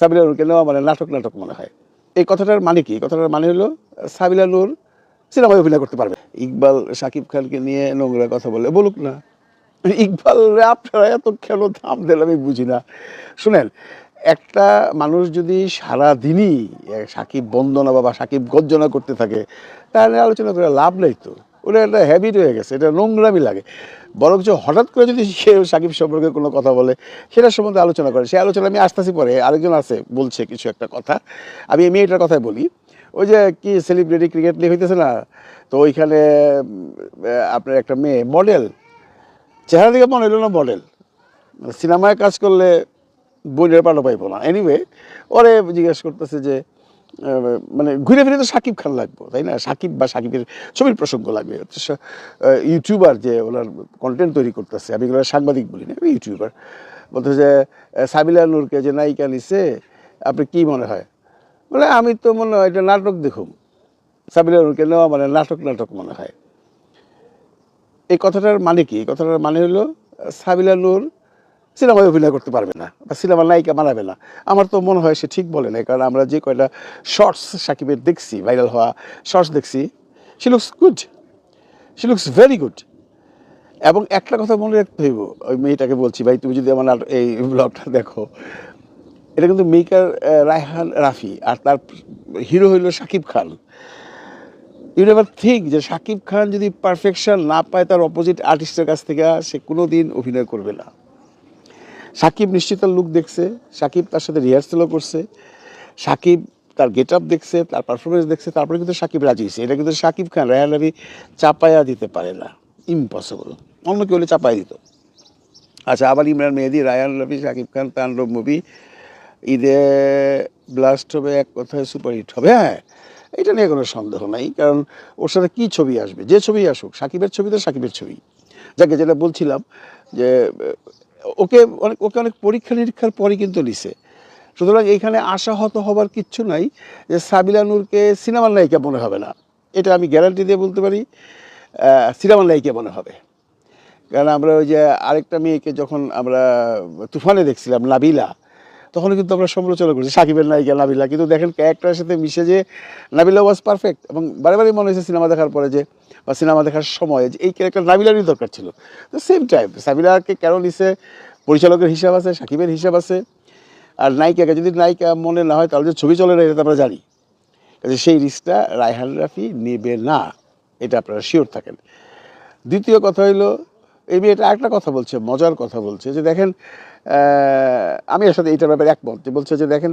সাবিলা নূরকে নেওয়া মানে নাটক নাটক মনে হয়। এই কথাটার মানে কি? কথাটার মানে হলো, সাবিলা নূর সিনেমায় অভিনয় করতে পারবে। ইকবাল সাকিব খানকে নিয়ে নোংরা কথা বলে বলুক না। ইকবাল আপনারা এত কেন দাম দিল আমি বুঝি না। শুনেন, একটা মানুষ যদি সারা দিনই সাকিব বন্দনা বা সাকিব গর্জনা করতে থাকে, তাহলে আলোচনা করে লাভ নেই তো। ওটা একটা হ্যাবিট হয়ে গেছে, এটা নোংরামি লাগে। বরঞ্চ হঠাৎ করে যদি সে সাকিব সম্পর্কে কোনো কথা বলে, সেটার সম্বন্ধে আলোচনা করে। সে আলোচনা আমি আসতেছি পরে, আরেকজন আছে, বলছে কিছু একটা কথা। আমি এই মেয়েটার কথাই বলি। ওই যে কি সেলিব্রিটি ক্রিকেট লিগ হইতেছে না? তো ওইখানে আপনার একটা মেয়ে মডেল চেহারা দিকে মনে হলো না মডেল সিনেমায় কাজ করলে বইয়ের পাঠও পাইবো না। এনিওয়ে ওরে জিজ্ঞেস করতেছে যে মানে ঘুরে ফিরে তো সাকিব খান লাগবো, তাই না? সাকিব বা সাকিবের ছবির প্রসঙ্গ লাগবে। ইউটিউবার যে ওনার কন্টেন্ট তৈরি করতেছে, আমি এগুলো সাংবাদিক বলি না, আমি ইউটিউবার বলতে যে সাবিলা নূরকে যে নায়িকা নিছে, আপনি কি মনে হয়? বলে, আমি তো মনে হয় এটা নাটক দেখুন সাবিলা নূরকে নেওয়া মানে নাটক নাটক মনে হয়। এই কথাটার মানে কি? এই কথাটার মানে হলো, সাবিলা নূর সিনেমায় অভিনয় করতে পারবে না বা সিনেমার নায়িকা বানাবে না। আমার তো মনে হয় সে ঠিক বলে না কারণ আমরা যে কয়টা শর্টস সাকিবের দেখছি ভাইরাল হওয়া শর্টস দেখছি she looks good she looks very good এবং একটা কথা মনে রাখতে হইব, ওই মেয়েটাকে বলছি, ভাই, তুমি যদি আমার এই ব্লগটা দেখো। এটা কিন্তু মেকার রায়হান রাফি আর তার হিরো হইল Shakib Khan. You never think যে শাকিব খান যদি পারফেকশন না পায়, তার অপোজিট আর্টিস্টের কাছ থেকে সে কোনো দিন অভিনয় করবে না। সাকিব নিশ্চিত লুক দেখছে, সাকিব তার সাথে রিহার্সেলও করছে, সাকিব তার গেট আপ দেখছে, তার পারফরমেন্স দেখছে, তারপরে কিন্তু সাকিব রাজি হয়েছে। এটা কিন্তু সাকিব খান রায়হান রবি চাপায়া দিতে পারে না। ইম্পসিবল অন্য কেউ হলে চাপাই দিত। আচ্ছা আবার ইমরান মেহেদি রায়ান রবি সাকিব খান, তাণ্ডব মুভি ঈদে ব্লাস্ট হবে, এক কথায় সুপারহিট হবে। হ্যাঁ এটা নিয়ে কোনো সন্দেহ নাই, কারণ ওর সাথে কী ছবি আসবে? যে ছবি আসুক, সাকিবের ছবি তো সাকিবের ছবি। যাকে যেটা বলছিলাম যে ওকে অনেক ওকে অনেক পরীক্ষা নিরীক্ষার পরে কিন্তু নিছে। সুতরাং এইখানে আশাহত হবার কিচ্ছু নাই যে সাবিলা নূরকে সিনেমার নায়িকা মনে হবে না। এটা আমি গ্যারান্টি দিয়ে বলতে পারি সিনেমার নায়িকা মনে হবে। কারণ আমরা ওই যে আরেকটা মেয়েকে যখন আমরা তুফানে দেখছিলাম, নাবিলা তখন কিন্তু আমরা সমালোচনা করছি। সাকিবের নায়িকা নাবিলা। কিন্তু দেখেন ক্যারেক্টারের সাথে মিশে যে নাবিলা ওয়াজ পারফেক্ট এবং বারে বারে মনে হয়েছে সিনেমা দেখার পরে যে বা সিনেমা দেখার সময় যে এই ক্যারেক্টার নাবিলারই দরকার ছিল। তো সেম টাইম সাবিলাকে কেন নিছে? পরিচালকের হিসাব আছে, সাকিবের হিসাব আছে। আর নায়িকাকে যদি নায়িকা মনে না হয়, তাহলে যে ছবি চলে না, এটা আমরা জানি। কাজে সেই রিস্কটা রায়হান রাফি নেবে না। এটা আপনারা শিওর থাকেন। দ্বিতীয় কথা হইল, এই মেয়েটা একটা কথা বলছে, মজার কথা বলছে। যে দেখেন আমি এর সাথে এইটার ব্যাপারে একমত যে বলছে যে দেখেন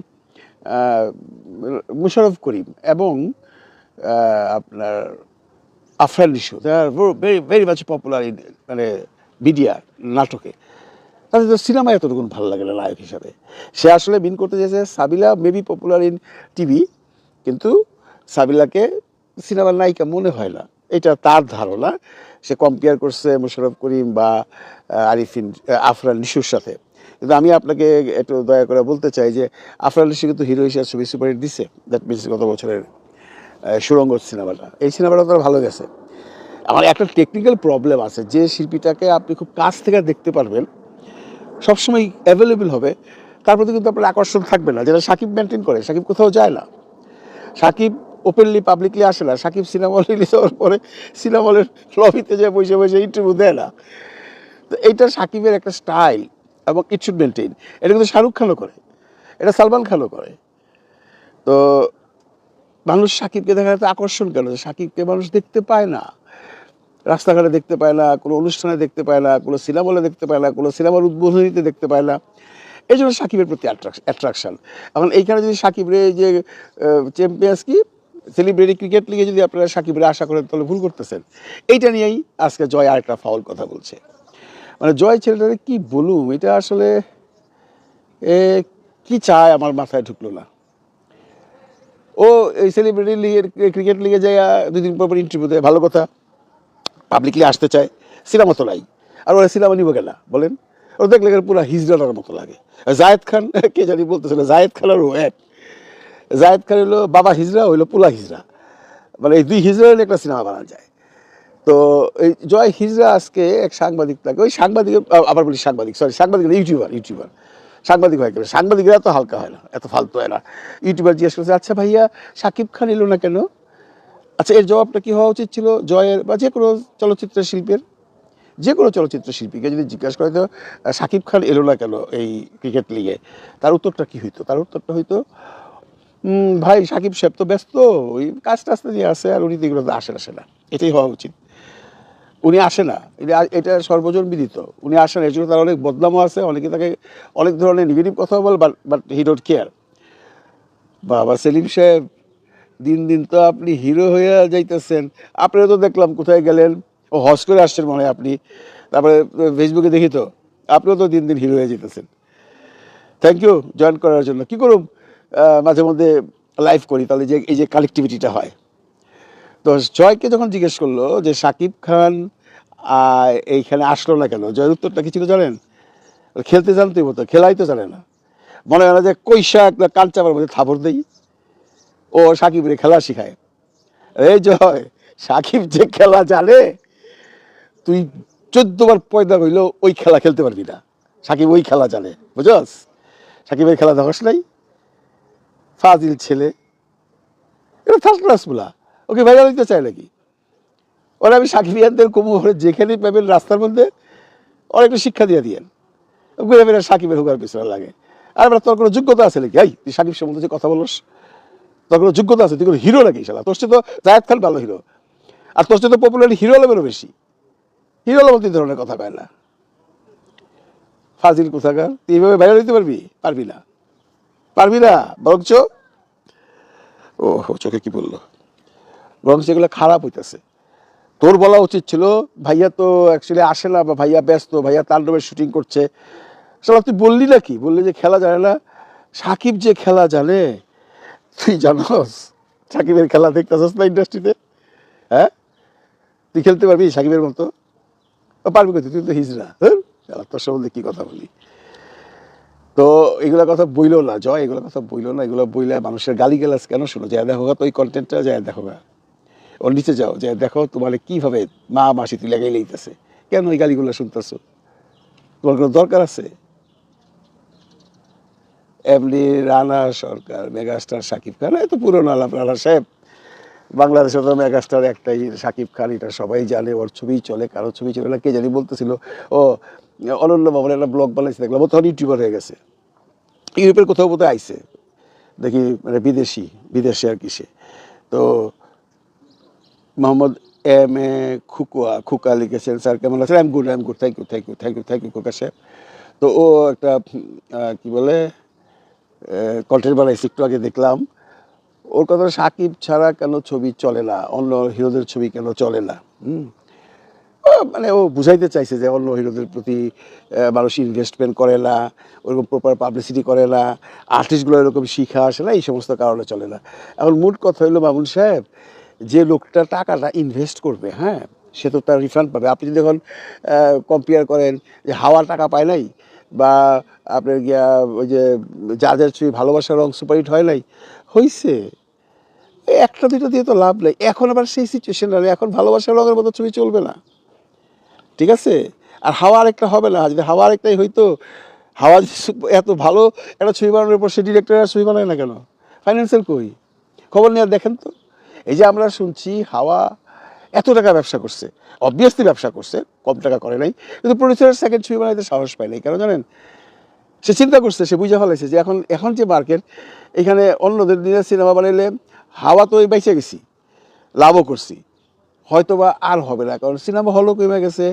মুশারফ করিম এবং আপনার Afran Nisho they are very very much popular in মানে মিডিয়া নাটকে। তাদের তো সিনেমায় এতটুকু ভালো লাগে না নায়ক হিসাবে। সে আসলে মিন করতে চেয়েছে, Sabila maybe popular in TV কিন্তু সাবিলাকে সিনেমার নায়িকা মনে হয় না। এটা তার ধারণা। সে কম্পেয়ার করছে মোশারফ করিম বা আরিফিন আফরান নিশুর সাথে। কিন্তু আমি আপনাকে একটু দয়া করে বলতে চাই যে আফরান নিশু কিন্তু হিরো হিসেবে ছবি সুপারহিট দিছে দ্যাট মিনস গত বছরের সুরঙ্গ সিনেমাটা। এই সিনেমাটা তো ভালো গেছে। আমার একটা টেকনিক্যাল প্রবলেম আছে, যে শিল্পীটাকে আপনি খুব কাছ থেকে দেখতে পারবেন সবসময় অ্যাভেলেবেল হবে, তার প্রতি কিন্তু আপনার আকর্ষণ থাকবে না। যেটা সাকিব মেনটেন করে, সাকিব কোথাও যায় না। সাকিব ওপেনলি পাবলিকলি আসে না। সাকিব সিনেমা হল রিলিজ হওয়ার পরে সিনেমা হলের লবিতে যায় বসে বসে ইন্টারভিউ দেয় না। তো এইটা সাকিবের একটা স্টাইল এবং ইট শুড মেনটেন এটা কিন্তু শাহরুখ খানও করে। এটা সালমান খানও করে। তো মানুষ সাকিবকে দেখার এত আকর্ষণ কেন? সাকিবকে মানুষ দেখতে পায় না। রাস্তাঘাটে দেখতে পায় না, কোনো অনুষ্ঠানে দেখতে পায় না, কোনো সিনেমা দেখতে পায় না, কোনো সিনেমার উদ্বোধনীতে দেখতে পায় না। এই জন্য সাকিবের প্রতি অ্যাট্রাকশন এখন এইখানে যদি সাকিবরে যে চ্যাম্পিয়ন্স কি? সেলিব্রিটি ক্রিকেট লিগে যদি আপনারা সাকিবরে আশা করেন, তাহলে ভুল করতেছেন। এইটা নিয়েই আজকে জয় আরেকটা ফাউল কথা বলছে। মানে জয় ছেলেটারে কি বলুম? এটা আসলে, এ কি চায় আমার মাথায় ঢুকলো না। ও এই সেলিব্রিটি লিগের ক্রিকেট লিগে যায় দুই দিন পর পর ইন্টারভিউ দেয়, ভালো কথা। পাবলিকলি আসতে চায়, সিনেমা তো নাই। আর ওরা সিনেমা নিব কেনা? বলেন। ওরা দেখলে পুরো হিজড়াটার মতো লাগে। জায়েদ খান, কে জানি বলতেছিল জায়েদ খান আর ও এক জায়েদ খান হলো বাবা হিজড়া হইল পুলা হিজড়া। মানে এই দুই হিজড়া একটা সিনেমা বানানো যায়। তো এই জয় হিজরা আজকে এক সাংবাদিক তাকে, ওই সাংবাদিক আবার বলি সাংবাদিক সরি সাংবাদিক ইউটিউবার ইউটিউবার সাংবাদিক হয় কেন সাংবাদিকরা এত হালকা হয় না, এত ফালতু হয় না ইউটিউবার জিজ্ঞেস করছে আচ্ছা ভাইয়া, সাকিব খান এলো না কেন? আচ্ছা এর জবাবটা কি হওয়া উচিত ছিল? জয়ের বা যে কোনো চলচ্চিত্র শিল্পের, যে কোনো চলচ্চিত্র শিল্পীকে যদি জিজ্ঞাসা করে, তো সাকিব খান এলো না কেন এই ক্রিকেট লিগে? তার উত্তরটা কি হইতো? তার উত্তরটা হইতো ভাই, সাকিব সাহেব তো ব্যস্ত, ওই কাজ টাজটা নিয়ে আসে আর উনি তো এগুলোতে আসে আসে না। এটাই হওয়া উচিত। উনি আসে না। এটা- এটা সর্বজন বিদিত। উনি আসে না, এর জন্য তার অনেক বদনামও আছে, অনেকে তাকে অনেক ধরনের নেগেটিভ কথা বলে but but he don't care বাবা সেলিম সাহেব, দিন দিন তো আপনি হিরো হয়ে যাইতেছেন। আপনারা তো দেখলাম কোথায় গেলেন। ও হজ করে আসছেন মনে হয় আপনি। তারপরে ফেসবুকে দেখি তো, আপনিও তো দিন দিন হিরো হয়ে যেতেছেন থ্যাংক ইউ জয়েন করার জন্য। কি করুম? মাঝে মধ্যে লাইভ করি, তাহলে যে, এই যে কালেকটিভিটিটা হয়। তো জয়কে যখন জিজ্ঞেস করল যে, সাকিব খান এইখানে আসলো না কেন? জয়ের উত্তরটা কি ছিল জানেন? খেলতে জানতেই মতো খেলাই তো জানে না। মনে হয় না যে কৈশা একটা কাঞ্চাবার মধ্যে থাপড় দেই। ও সাকিবের খেলা শিখায়। এই জয়, সাকিব যে খেলা জানে, তুই চোদ্দ বার পয়দা হইলেও ওই খেলা খেলতে পারবি না। সাকিব ওই খেলা জানে। বুঝস সাকিবের খেলা দেখস নাই। ফাজিল ছেলে। এটা থার্ড ক্লাস বলা। ওকে ভাইরাল দিতে চায় নাকি? ওরা আমি সাকিবিয়ানদের কুমোরে যেখানেই পাবেন রাস্তার মধ্যে ওরা একটু শিক্ষা দিয়ে দিয়েন। ঘুরে ফিরে সাকিবের হুকার পিছনে লাগে। আর এবার তোর কোনো যোগ্যতা আছে নাকি? এই তুই সাকিব সম্বন্ধে যে কথা বলস তোর কোনো যোগ্যতা আছে? তুই কোনো হিরো নাকি শালা? তোর তো জায়দ খান ভালো হিরো। আর তোর তো পপুলারিটি হিরো লেভেলও বেশি। হিরো লেভেল তুই ধরনের কথা কয় না। ফাজিল কোথাকার? তুই এইভাবে বাইরে দিতে পারবি? পারবি না। পারবি না বরঞ্চ ও, চোখে কি বলল বরঞ্চ এগুলো খারাপ হইতেছে। তোর বলা উচিত ছিল, ভাইয়া তো অ্যাকচুয়ালি আসে না বা ভাইয়া ব্যস্ত, ভাইয়া তার তাণ্ডবের শুটিং করছে। শালা তুই বললি না কি বললি যে খেলা জানে না। সাকিব যে খেলা জানে, তুই জানোস, সাকিবের খেলা দেখতেছস না ইন্ডাস্ট্রিতে হ্যাঁ? তুই খেলতে পারবি সাকিবের মতো? পারবি কোথায় তুই তো হিজরা হ্যাঁ তোর সম্বন্ধে কি কথা বলি? তো এগুলা কথা বইলো না, জয়, এগুলো কথা বইলো না। এগুলো বইলে মানুষের গালি গালাজ কেন শোনো? যায় দেখো তো ওই কন্টেন্টটা যায় দেখো ওর নিচে যাও, যে দেখো তোমার কীভাবে মা মাসি তুই লাগাই লইতেছে কেন ওই গালিগুলো শুনতেছো? তোমার কোনো দরকার আছে? এমনি রানা সরকার, মেগাস্টার সাকিব খান, এত পুরনো আলাপ, রানা সাহেব। বাংলাদেশে তো মেগাস্টার একটাই সাকিব খান, এটা সবাই জানে, ওর ছবি চলে, কারও ছবি চলে না, কে জানি বলতেছিল, ও, অনন্য বাবুর একটা ব্লগ বানাইছে, দেখলাম, ও তখন ইউটিউবার হয়ে গেছে। ইউরোপের কোথাও কোথাও আইসে দেখি মানে বিদেশি, বিদেশে আর কি সে। তো মোহাম্মদ এম এ খুকুয়া খুকা লিখেছেন স্যার কেমন আছেন I am good I am good thank you thank you thank you thank you Khuka সাহেব তো ও একটা কি বলে কন্টেন্ট বানাইছে, একটু আগে দেখলাম। ওর কথা সাকিব ছাড়া কেন ছবি চলে না? অন্য হিরোদের ছবি কেন চলে না? হুম। মানে ও বুঝাইতে চাইছে যে অন্য হিরোদের প্রতি মানুষ ইনভেস্টমেন্ট করে না, ওরকম প্রপার পাবলিসিটি করে না আর্টিস্টগুলো এরকম শিখা আসে না, এই সমস্ত কারণে চলে না। এখন মূল কথা হইল মামুন সাহেব যে লোকটা টাকাটা ইনভেস্ট করবে হ্যাঁ সে তো তার রিফান্ড পাবে। আপনি যদি এখন কম্পেয়ার করেন যে হাওয়ার টাকা পায় নাই বা আপনার গিয়া ওই যে যাদের ছবি ভালোবাসার রং সুপারহিট হয় নাই, হইছে। একটা দুটো দিয়ে তো লাভ নেই। এখন আবার সেই সিচুয়েশন আর এখন ভালোবাসার রঙের মতো ছবি চলবে না। ঠিক আছে? আর হাওয়া আরেকটা হবে না। যদি হাওয়া আরেকটাই হইতো, হাওয়া এত ভালো একটা ছবি বানানোর পর সে ডিরেক্টর আর ছবি বানায় না কেন? ফাইন্যান্সিয়াল কই? খবর নিয়ে দেখেন তো। এই যে আমরা শুনছি হাওয়া এত টাকা ব্যবসা করছে অবভিয়াসলি ব্যবসা করছে, কম টাকা করে নাই, কিন্তু প্রডিউসারের সেকেন্ড ছবি বানাইতে সাহস পায় নাই। কেন জানেন? সে চিন্তা করছে, সে বুঝে ফেলাইছে যে এখন এখন যে মার্কেট এখানে অন্যদের দিনে সিনেমা বানাইলে হাওয়া তো বেঁচে গেছি, লাভও করছি হয়তো বা আর হবে না, কারণ সিনেমা হলও কমে গেছে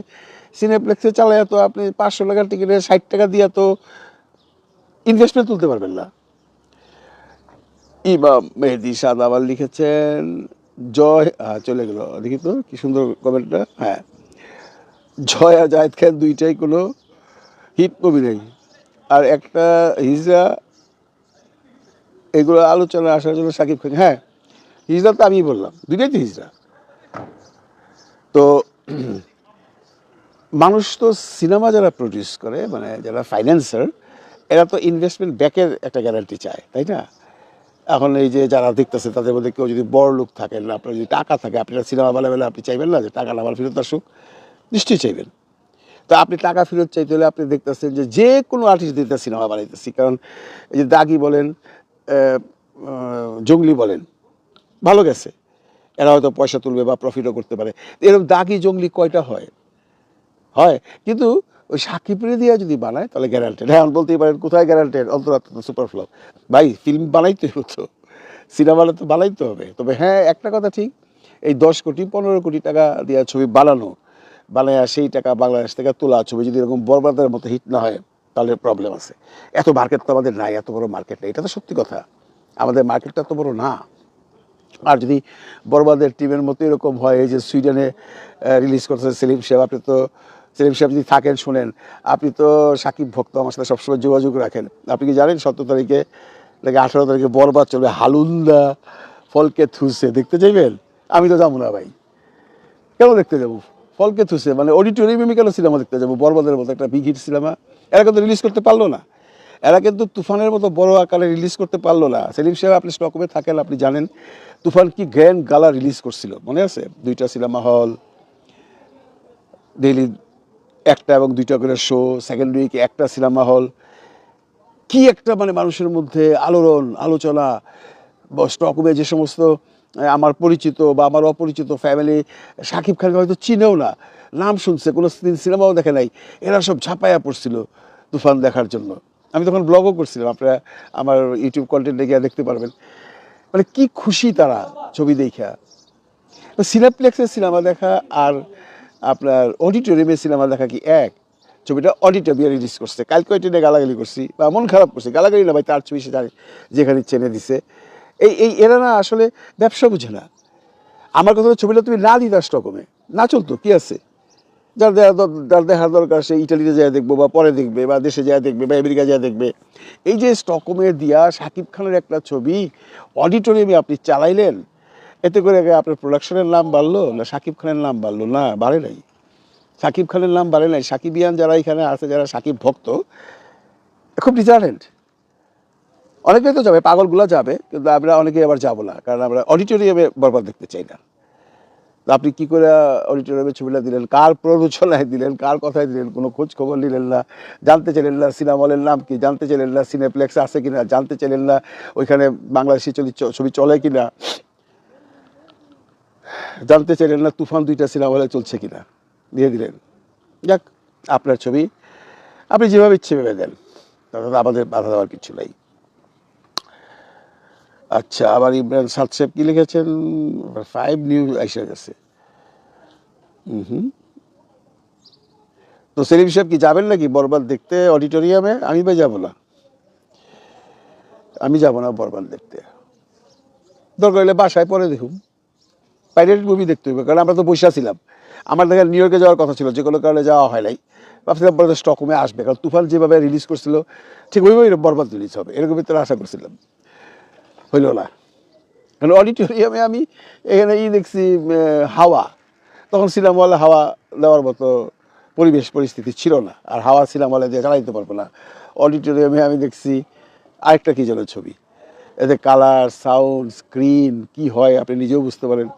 সিনেপ্লেক্সে চালায় তো আপনি পাঁচশো টাকার টিকিটে ষাট টাকা দিয়ে তো ইনভেস্টমেন্ট তুলতে পারবেন না। ইমাম মেহেদি সাদ আবার লিখেছেন। জয় আহ, চলে গেল। দেখি তো কি সুন্দর কমেন্টটা। হ্যাঁ। জয় আর জাহেদ খান দুইটাই কোনো হিট মুভি নেই। আর একটা হিজরা এগুলো আলোচনা আসার জন্য সাকিব খান। হ্যাঁ হিজরা তো আমি বললাম। দুইটাই তো হিজরা। তো মানুষ তো সিনেমা যারা প্রডিউস করে মানে যারা ফাইন্যান্সার এরা তো ইনভেস্টমেন্ট ব্যাকের একটা গ্যারান্টি চায় তাই না? এখন এই যে যারা দেখতেছে, তাদের মধ্যে কেউ যদি বড় লোক থাকেন আপনার যদি টাকা থাকে আপনার সিনেমা বেলা বেলা আপনি চাইবেন না যে টাকা আমার ফেরত আসুক, নিশ্চয়ই চাইবেন। তো আপনি টাকা ফেরত চাইতে হলে আপনি দেখতেছেন যে যে কোনো আর্টিস্ট দিতে সিনেমা বানাইতেছি। কারণ এই যে দাগি বলেন জঙ্গলি বলেন, ভালো গেছে। এরা হয়তো পয়সা তুলবে বা প্রফিটও করতে পারে। এরকম দাগি জঙ্গলি কয়টা হয়? হয়। কিন্তু ওই সাকিবরে দিয়ে যদি বানায়, তাহলে গ্যারান্টেড। হ্যাঁ বলতেই পারেন, কোথায় গ্যারান্টেড? অন্তরাত্মা সুপার ফ্লপ। ভাই, ফিল্ম বানাইতে হতো সিনেমাটা তো বানাইতে হবে। তবে হ্যাঁ একটা কথা ঠিক। এই দশ কোটি, পনেরো কোটি টাকা দেওয়া ছবি বানানো, বানায় সেই টাকা বাংলাদেশ থেকে তোলা ছবি যদি এরকম বরবাদের মতো হিট না হয়, তাহলে প্রবলেম আছে। এত মার্কেট তো আমাদের নাই, এত বড় মার্কেট নেই। এটা তো সত্যি কথা। আমাদের মার্কেটটা এত বড় না। আর যদি বরবাদের টিমের মতো এরকম হয়, এই যে সুইডেনে রিলিজ করছে সেলিম সাহেব, আপনি তো সেলিম সাহেব থাকেন, শুনেন। আপনি তো সাকিব ভক্ত, আমার সাথে সবসময় যোগাযোগ রাখেন। আপনি কি জানেন সতেরো তারিখে নাকি আঠারো তারিখে বরবাদ চলবে? হালুন্দা, ফলকে থুসে, দেখতে চাইবেন? আমি তো যাব না ভাই। কেন দেখতে যাব? ফলকে থুসে মানে অডিটোরিয়ামে কেন সিনেমা দেখতে যাব? বরবাদের মতো একটা হিট সিনেমা। এরা কিন্তু রিলিজ করতে পারল না। এরা কিন্তু তুফানের মতো বড় আকারে রিলিজ করতে পারল না। সেলিম সাহেব, আপনি স্টকমে থাকেন, আপনি জানেন, তুফান কি গ্র্যান্ড গালা রিলিজ করছিল। মনে আছে? দুইটা সিনেমা হল ডেইলি একটা এবং দুইটা করে শো সেকেন্ড উইকে একটা সিনেমা হল কি একটা মানে মানুষের মধ্যে আলোড়ন, আলোচনা স্টকমে যে সমস্ত আমার পরিচিত বা আমার অপরিচিত ফ্যামিলি সাকিব খানকে হয়তো চিনেও না। নাম শুনছে, কোনো সিনেমাও দেখে নাই। এরা সব ঝাঁপাইয়া পড়ছিল তুফান দেখার জন্য। আমি তখন ব্লগও করছিলাম, আপনারা আমার ইউটিউব কন্টেন্টে গিয়ে দেখতে পারবেন। মানে কি খুশি তারা ছবি দেখা সিনেপ্লেক্সের সিনেমা দেখা আর আপনার অডিটোরিয়ামে সিনেমা দেখা কি এক? ছবিটা অডিটোরিয়ামে রিলিজ করছে। কালকে ওইটা নিয়ে গালাগালি করছি বা মন খারাপ করছি। গালাগালি না ভাই, তার ছবি সে যেখানে চেনে দিছে। এই এই এরা না আসলে ব্যবসা বুঝে না। আমার কথা ছবিটা তুমি না দিতাস রকমে না চলতো, কী আছে? যার দেখা যার দেখার দরকার, সে ইটালিতে যায় দেখব বা পরে দেখবে বা দেশে যায় দেখবে বা আমেরিকা যায় দেখবে। এই যে স্টকমে দিয়া শাকিব খানের একটা ছবি অডিটোরিয়ামে আপনি চালাইলেন এতে করে আপনার প্রোডাকশনের নাম বাড়লো, না শাকিব খানের নাম বাড়লো? না, বাড়ে নাই। সাকিব খানের নাম বাড়ে নাই। সাকিবিয়ান যারা এখানে আছে, যারা সাকিব ভক্ত, খুব ডিজার্টেন্ট অনেকে তো যাবে, পাগলগুলো যাবে, কিন্তু আমরা অনেকে আবার যাব না, কারণ আমরা অডিটোরিয়ামে বরবাদ দেখতে চাই না। তো আপনি কি করে অডিটোরিয়ামে ছবিটা দিলেন? কার প্ররোচনায় দিলেন? কার কথায় দিলেন? কোনো খোঁজ খবর নিলেন না। জানতে চাইলেন না সিনেমা হলের নাম কি? জানতে চাইলেন না সিনেপ্লেক্স আছে কিনা? জানতে চাইলেন না ওইখানে বাংলাদেশি ছবি চলে কিনা? জানতে চাইলেন না তুফান দুইটা সিনেমা হলে চলছে কিনা। দিয়ে দিলেন। যাক, আপনার ছবি, আপনি যেভাবে ইচ্ছে ভেবে দেন। তাতে আমাদের বাধা দেওয়ার কিছু নাই। আচ্ছা আবার ইমরান সাদ সাহেব কি লিখেছেন? ফাইভ নিউ এসে গেছে। হুম। তো সেলিম সাহেব কি যাবেন নাকি বরবাদ দেখতে অডিটোরিয়ামে? আমি বা যাব না। আমি যাব না বরবাদ দেখতে। দরকার হলে বাসায় পরে দেখুন। পাইরেটেড মুভি দেখতে হবে কারণ আমরা তো বসে ছিলাম আমার দেখা নিউ ইয়র্কে যাওয়ার কথা ছিল যে কোনো কারণে যাওয়া হয় নাই। ভাবছিলাম পরে স্টকমে আসবে, কারণ তুফান যেভাবে রিলিজ করছিল, ঠিক ওইভাবে বরবাদ রিলিজ হবে এরকমই তো আশা করছিলাম। হইল না। কারণ অডিটোরিয়ামে আমি এখানে ই দেখছি হাওয়া। তখন সিনেমা হলে হাওয়া দেওয়ার মতো পরিবেশ, পরিস্থিতি ছিল না। আর হাওয়া সিনেমা হলে দিয়ে চালাইতে পারব না। অডিটোরিয়ামে আমি দেখছি, আরেকটা কী যেন ছবি। এতে কালার সাউন্ড স্ক্রিন কি হয় আপনি নিজেও বুঝতে পারেন।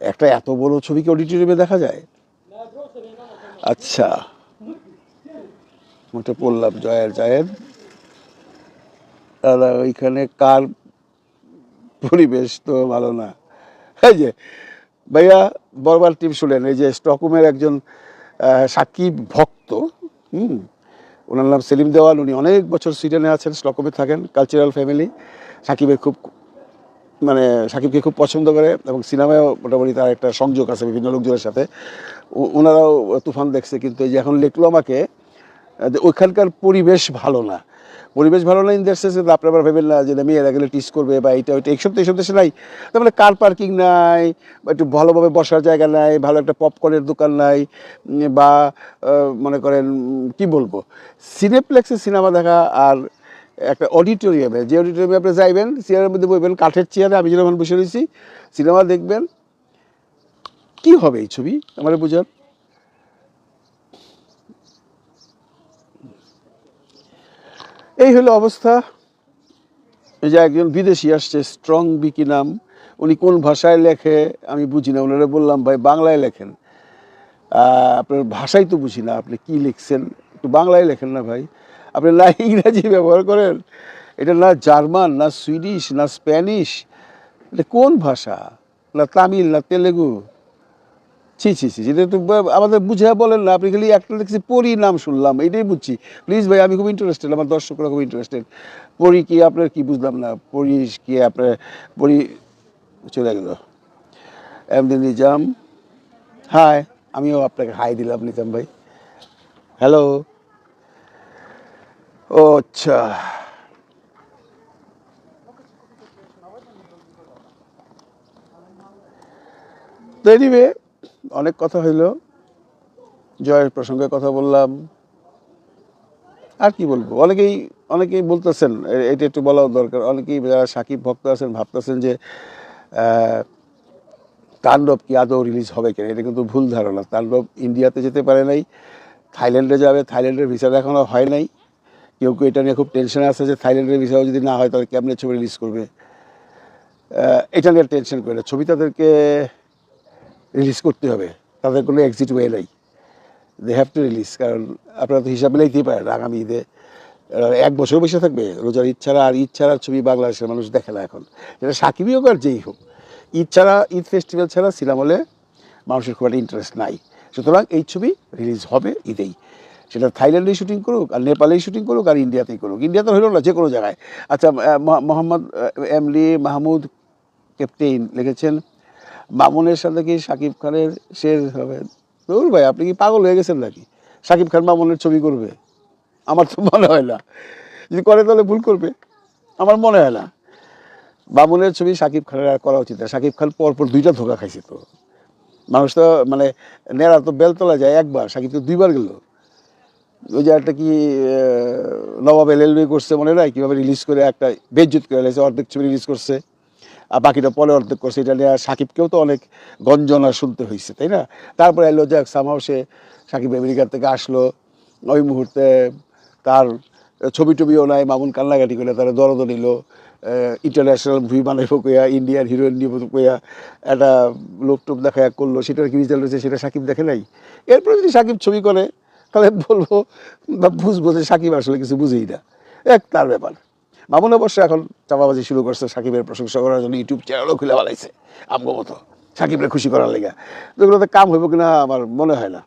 একটা এত বড় ছবিকে অডিটোরিয়ামে দেখা যায়? আচ্ছা। ওটা পড়লাম, জয়ের জয়ের। দাদা, ওইখানে কার পরিবেশ তো ভালো না। এই যে, ভাইয়া, বরবার টিম শুনেন, এই যে স্টকহোমের একজন সাকিব ভক্ত, হুম, ওনার নাম সেলিম দেওয়াল, উনি অনেক বছর সুইডেনে আছেন, স্টকহোমে থাকেন কালচারাল ফ্যামিলি সাকিবের খুব মানে সাকিবকে খুব পছন্দ করে এবং সিনেমায়ও মোটামুটি তার একটা সংযোগ আছে বিভিন্ন লোকজনের সাথে। ওনারাও তুফান দেখছে, কিন্তু এই যে এখন লিখলো আমাকে, যে ওইখানকার পরিবেশ ভালো না। পরিবেশ ভালো না ইন দ্যাট সেন্স আপনার আবার ভেবেন না যে মেয়েরা গেলে টিস করবে বা এইটা ওইটা, এইসব তো, এইসব দেশে নাই। তারপরে কার পার্কিং নাই, বা একটু ভালোভাবে বসার জায়গা নাই, ভালো একটা পপকর্নের দোকান নাই বা মনে করেন কি বলব? সিনেপ্লেক্সে সিনেমা দেখা আর একটা অডিটোরিয়ামে, যে অডিটোরিয়ামে আপনি যাইবেন চেয়ারের মধ্যে বইবেন, কাঠের চেয়ারে আমি যেরকম বসে রয়েছি, সিনেমা দেখবেন, কি হবে এই ছবি? আমার বুঝান। এই হলো অবস্থা। যে একজন বিদেশি আসছে, স্ট্রং বিকি নাম। উনি কোন ভাষায় লেখে, আমি বুঝি না ওনারা বললাম, ভাই, বাংলায় লেখেন। আপনার ভাষাই তো বুঝি না, আপনি কি লিখছেন? একটু বাংলায় লেখেন না, ভাই। আপনি না ইংরাজি ব্যবহার করেন? এটা না জার্মান, না সুইডিশ, না স্প্যানিশ? এটা কোন ভাষা? না তামিল, না তেলেগু? ছি ছি ছি, এটা তো আমাদের বুঝে বলেন না, আপনি খালি একটা দেখছি পরি নাম শুনলাম, এটাই বুঝছি। প্লিজ ভাই, আমি খুব ইন্টারেস্টেড আমার দর্শকরা খুব ইন্টারেস্টেড পরি কি আপনার কি বুঝলাম না? পরি কি আপনার, পরি চলে গেল। এমনি নিজাম। হাই আমিও আপনাকে হাই দিলাম নিজাম ভাই। হ্যালো ও আচ্ছা এনিওয়ে অনেক কথা হইল। জয়ের প্রসঙ্গে কথা বললাম। আর কি বলব? অনেকেই অনেকেই বলতেছেন এটা একটু বলাও দরকার। অনেকেই যারা সাকিব ভক্ত আছেন, ভাবতেছেন যে তাণ্ডব কি আদৌ রিলিজ হবে কিনা? এটা কিন্তু ভুল ধারণা। তাণ্ডব ইন্ডিয়াতে যেতে পারে নাই, থাইল্যান্ডে যাবে, থাইল্যান্ডের ভিসা এখনও হয় নাই। কেউ কেউ এটা নিয়ে খুব টেনশন আছে যে থাইল্যান্ডের ভিসাও যদি না হয় তাহলে কেমনে ছবি রিলিজ করবে? এটা নিয়ে টেনশন করে না। ছবি তাদেরকে রিলিজ করতে হবে। তাদের কোনো এক্সিট ওয়ে নাই। দে হ্যাভ টু রিলিজ কারণ আপনারা তো হিসাব মিলাইতেই পারেন আগামী ঈদে। এক বছর বসে থাকবে। রোজার ঈদ ছাড়া আর, ঈদ ছাড়া ছবি বাংলাদেশের মানুষ দেখে না এখন। যেটা সাকিবই হোক আর যেই হোক। ঈদ ছাড়া, ঈদ ফেস্টিভ্যাল ছাড়া সিনেমা হলে মানুষের খুব একটা ইন্টারেস্ট নাই। সুতরাং এই ছবি রিলিজ হবে ঈদেই। সেটা থাইল্যান্ডেই শুটিং করুক, আর নেপালেই শুটিং করুক, আর ইন্ডিয়াতেই করুক। ইন্ডিয়াতে হলো না যে কোনো জায়গায়। আচ্ছা মোহাম্মদ এমলি মাহমুদ, ক্যাপ্টেইন লিখেছেন মামুনের সাথে কি শাকিব খানের শের হবে? দূর ভাই, আপনি কি পাগল হয়ে গেছেন নাকি? শাকিব খান মামুনের ছবি করবে? আমার তো মনে হয় না। যদি করে তাহলে ভুল করবে। আমার মনে হয় না। মামুনের ছবি শাকিব খানের আর করা উচিত না। শাকিব খান পরপর দুইটা ধোকা খাইছে তো। মানুষ তো মানে নেড়া তো বেলতলা যায় একবার, শাকিব তো দুইবার গেল। ওই যে একটা কি নবাব এলএলবি করছে মনে নয় কীভাবে রিলিজ করে একটা বেজ্জুত করে লেগেছে অর্ধেক ছবি রিলিজ করছে, আর বাকিটা পরে অর্ধেক করছে। এটা নিয়ে সাকিবকেও তো অনেক গঞ্জনা শুনতে হয়েছে তাই না? তারপরে এলো যাক সামাও সে সাকিব আমেরিকার থেকে আসলো। ওই মুহূর্তে তার ছবি টবিও নাই, মামুন কান্নাকাটি করে তারা দরদ নিল। ইন্টারন্যাশনাল মুভি বানাইব কইয়া ইন্ডিয়ান হিরোইন নিব কইয়া একটা লোক টোপ দেখা করল। সেটার কি রেজাল্ট হয়েছে সেটা সাকিব দেখে নাই? এরপরে যদি সাকিব ছবি করে তাহলে বলব, বা বুঝব যে সাকিব আসলে কিছু বুঝেই না। এক, তার ব্যাপার। মামুন অবশ্য এখন চাপাবাজি শুরু করছে সাকিবের প্রশংসা করার জন্য ইউটিউব চ্যানেলও খুলে বানাইছে, আমগো মতো। সাকিবরে খুশি করার লেগে। যেগুলোতে কাম হইব কিনা আমার মনে হয় না।